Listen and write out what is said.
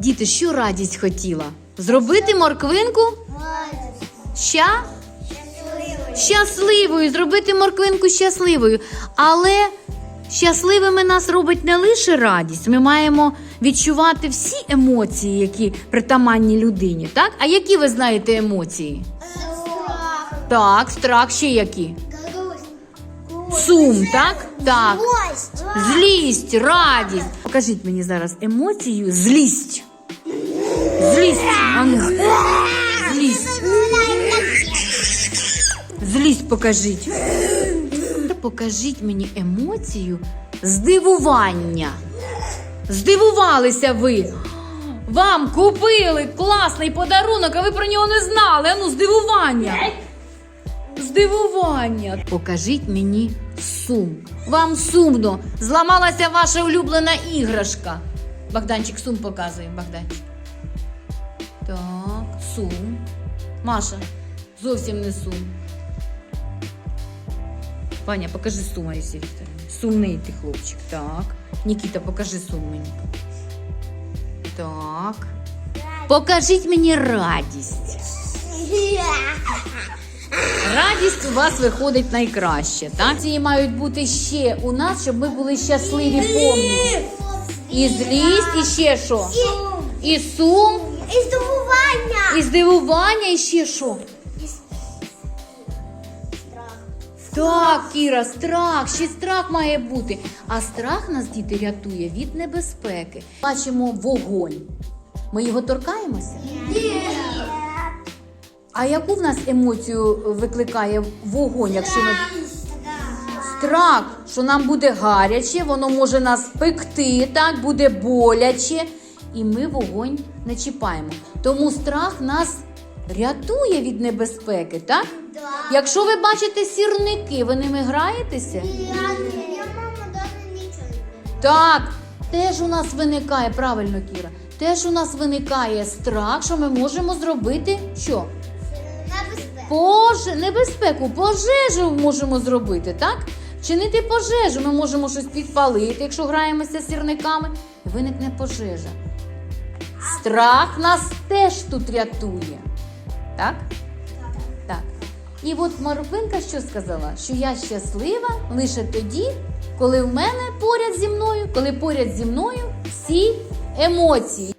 Діти, що радість хотіла? Зробити морквинку ща? щасливою, зробити морквинку щасливою. Але щасливими нас робить не лише радість. Ми маємо відчувати всі емоції, які притаманні людині. Так? А які ви знаєте емоції? Страх. Так, страх ще які? Сум, так? Так. Злость. Злість, радість. Покажіть мені зараз емоцію злість. Злість. А ну. Злість. Злість покажіть. Покажіть мені емоцію здивування. Здивувалися ви. Вам купили класний подарунок, а ви про нього не знали. Ану, здивування. Здивування. Покажіть мені сум. Вам сумно. Зламалася ваша улюблена іграшка. Богданчик сум показує. Богданчик. Так, сум. Маша, зовсім не сум. Ваня, покажи сум, Арісі Вікторівні. Сумний ти хлопчик. Так. Нікіта, покажи сум мені. Так. Покажіть мені радість. Радість у вас виходить найкраще, так? Ці мають бути ще у нас, щоб ми були щасливі повністю. І злість, і ще що? І сум, І здобування. і здивування, і ще що? Страх. Так, Кіра, страх, ще страх має бути. А страх нас діти рятує від небезпеки. Бачимо вогонь. Ми його торкаємося? А яку в нас емоцію викликає вогонь, якщо ми страх, що нам буде гаряче, воно може нас пекти, так буде боляче, і ми вогонь не чіпаємо. Тому страх нас рятує від небезпеки, так? Якщо ви бачите сірники, ви ними граєтеся? Так, теж у нас виникає, правильно, Кіра, теж у нас виникає страх, що ми можемо зробити що? Небезпека. Пож... Небезпеку, пожежу можемо зробити, так? Чинити пожежу, ми можемо щось підпалити, якщо граємося з сірниками, виникне пожежа. Страх нас теж тут рятує. Так? Так. І от Марвинка що сказала? Що я щаслива лише тоді, коли в мене поряд зі мною, коли поряд зі мною всі емоції.